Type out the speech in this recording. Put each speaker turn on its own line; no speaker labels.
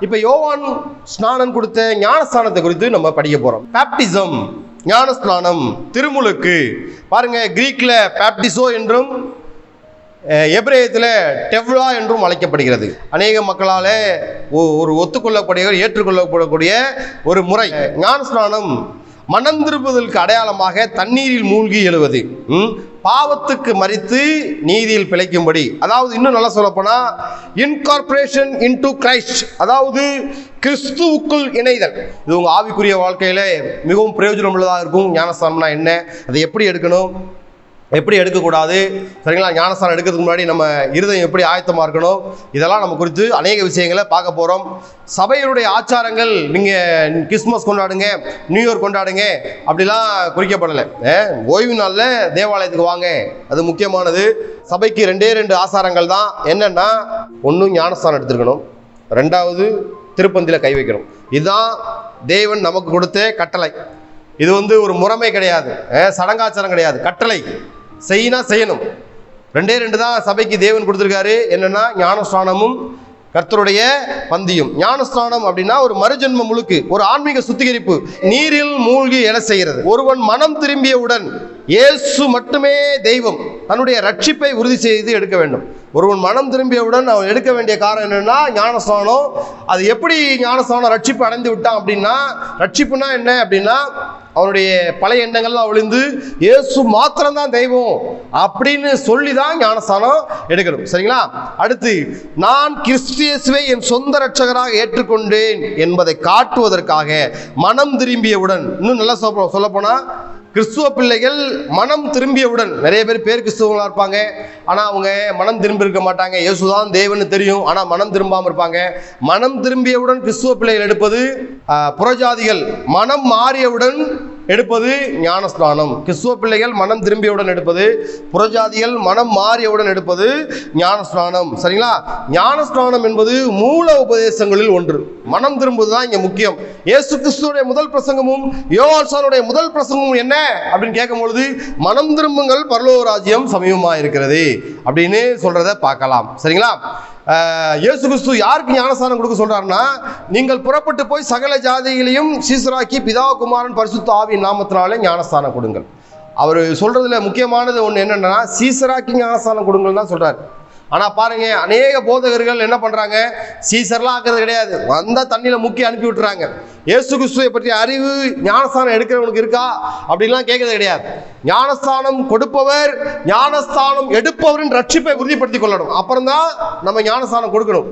இப்ப யோவான் ஸ்நானம் கொடுத்த ஞானஸ்தானத்தை குறித்து நம்ம படிக்க போறோம். பேப்டிசம் ஞானஸ்நானம் திருமுழுக்கு. பாருங்க கிரீக்ல பேப்டிசோ என்றும் அஹ், எபிரேயத்தில் டெவ்லா என்றும் அழைக்கப்படுகிறது. அநேக மக்களால் ஒ- ஒரு ஒத்துக்கொள்ளக்கூடிய ஏற்றுக்கொள்ளப்படக்கூடிய ஒரு முறை. ஞானஸ்நானம் மனம் திருப்புதலுக்கு அடையாளமாக தண்ணீரில் மூழ்கி எழுவது. ம்? பாவத்துக்கு மறித்து நீதியில் பிழைக்கும்படி. அதாவது இன்னும் நல்லா சொல்லப்போனால் இன்கார்பரேஷன் இன்டு கிரைஸ்ட் அதாவது கிறிஸ்துவுக்குள் இணைதல். இது உங்கள் ஆவிக்குரிய வாழ்க்கையில் மிகவும் பிரயோஜனம் உள்ளதாக இருக்கும். ஞானஸ்தானம்னா என்ன? அதை எப்படி எடுக்கணும்? எப்படி எடுக்கக்கூடாது? சரிங்களா? ஞானஸ்தானம் எடுக்கிறதுக்கு முன்னாடி நம்ம இருதயம் எப்படி ஆயத்தமாக இருக்கணும்? இதெல்லாம் நம்ம குறித்து அநேக விஷயங்களை பார்க்க போகிறோம் சபையினுடைய ஆச்சாரங்கள் நீங்கள் கிறிஸ்மஸ் கொண்டாடுங்க நியூ இயர் கொண்டாடுங்க அப்படிலாம் குறிக்கப்படலை. ஓய்வு நாளில் தேவாலயத்துக்கு வாங்க. அது முக்கியமானது. சபைக்கு ரெண்டே ரெண்டு ஆசாரங்கள் தான். என்னென்னா ஒன்றும் ஞானஸ்தானம் எடுத்துருக்கணும். ரெண்டாவது திருப்பந்தியில் கை வைக்கணும். இதுதான் தேவன் நமக்கு கொடுத்த கட்டளை. இது வந்து ஒரு முறைமை கிடையாது. சடங்காச்சாரம் கிடையாது. கட்டளை. செய்யினா செய்யணும். ரெண்டே ரெண்டு தான் சபைக்கு தேவன் கொடுத்துருக்காரு. என்னென்னா ஞானஸ்தானமும் கர்த்தருடைய பந்தியும். ஞானஸ்தானம் அப்படின்னா ஒரு மறுஜென்ம முழுக்கு ஒரு ஆன்மீக சுத்திகரிப்பு. நீரில் மூழ்கி என செய்கிறது. ஒருவன் மனம் திரும்பியவுடன் இயேசு மட்டுமே தெய்வம். தன்னுடைய ரட்சிப்பை உறுதி செய்து எடுக்க வேண்டும். ஒருவன் மனம் திரும்பியவுடன் அவன் எடுக்க வேண்டிய காரணம் என்னன்னா ஞானஸ்தானம். அது எப்படி ஞானஸ்தானம் ரட்சிப்பு அடைந்து விட்டான் அப்படின்னா ரட்சிப்புனா என்ன அப்படின்னா அவனுடைய பழைய எண்ணங்கள்லாம் ஒளிந்து இயேசு மாத்திரம்தான் தெய்வம் அப்படின்னு சொல்லி தான் ஞானஸ்தானம் எடுக்கணும். சரிங்களா? அடுத்து நான் கிறிஸ்தியசுவை என் சொந்த ரட்சகராக ஏற்றுக்கொண்டேன் என்பதை காட்டுவதற்காக மனம் திரும்பியவுடன் இன்னும் நல்லா சொல்ல சொல்லப்போனா கிறிஸ்துவ பிள்ளைகள் மனம் திரும்பியவுடன் நிறைய பேர் பேர் கிறிஸ்துவங்களாக இருப்பாங்க. ஆனால் அவங்க மனம் திரும்பி இருக்க மாட்டாங்க. இயேசுதான் தேவன்னு தெரியும். ஆனால் மனம் திரும்பாமல் இருப்பாங்க. மனம் திரும்பியவுடன் கிறிஸ்துவ பிள்ளைகள் எடுப்பது புறஜாதிகள். மனம் மாறியவுடன் எடுப்பது ஞானஸ்நானம். கிறிஸ்துவ பிள்ளைகள் மனம் திரும்பியவுடன் எடுப்பது புறஜாதிகள் மனம் மாறியவுடன் எடுப்பது ஞானஸ்நானம். சரிங்களா? ஞானஸ்நானம் என்பது மூல உபதேசங்களில் ஒன்று. மனம் திரும்புவது தான் இங்கே முக்கியம். இயேசு கிறிஸ்துவோடைய முதல் பிரசங்கமும் யோவான்சானுடைய முதல் பிரசங்கமும் என்ன? அப்படின்னு கேட்கும் பொழுது மனம் திரும்புங்கள் பரலோக ராஜ்யம் சமீபமாக இருக்கிறது அப்படின்னு சொல்றதை பார்க்கலாம். சரிங்களா? இயேசு கிறிஸ்து யாருக்கு ஞானஸ்தானம் கொடுக்க சொல்றாருன்னா நீங்கள் புறப்பட்டு போய் சகல ஜாதிகளையும் சீசராக்கி பிதா குமாரன் பரிசுத்த ஆவியின் நாமத்தினாலே ஞானஸ்தானம் கொடுங்கள். அவர் சொல்றதுல முக்கியமானது ஒன்று என்னன்னா சீசராக்கி ஞானஸ்தானம் கொடுங்கள் தான் சொல்றாரு. ஆனா பாருங்க அநேக போதகர்கள் என்ன பண்றாங்க? சீசர்லாம் ஆக்குறது கிடையாது. வந்தால் தண்ணியில முக்கி அனுப்பி விட்டுறாங்க. இயேசு கிறிஸ்துவை பற்றிய அறிவு ஞானஸ்தானம் எடுக்கிறவனுக்கு இருக்கா? அப்படின்லாம் கேட்கறது கிடையாது. ஞானஸ்தானம் கொடுப்பவர் ஞானஸ்தானம் எடுப்பவரின் ரட்சிப்பை உறுதிப்படுத்திக் கொள்ளணும். அப்புறம் தான் நம்ம ஞானஸ்தானம் கொடுக்கணும்.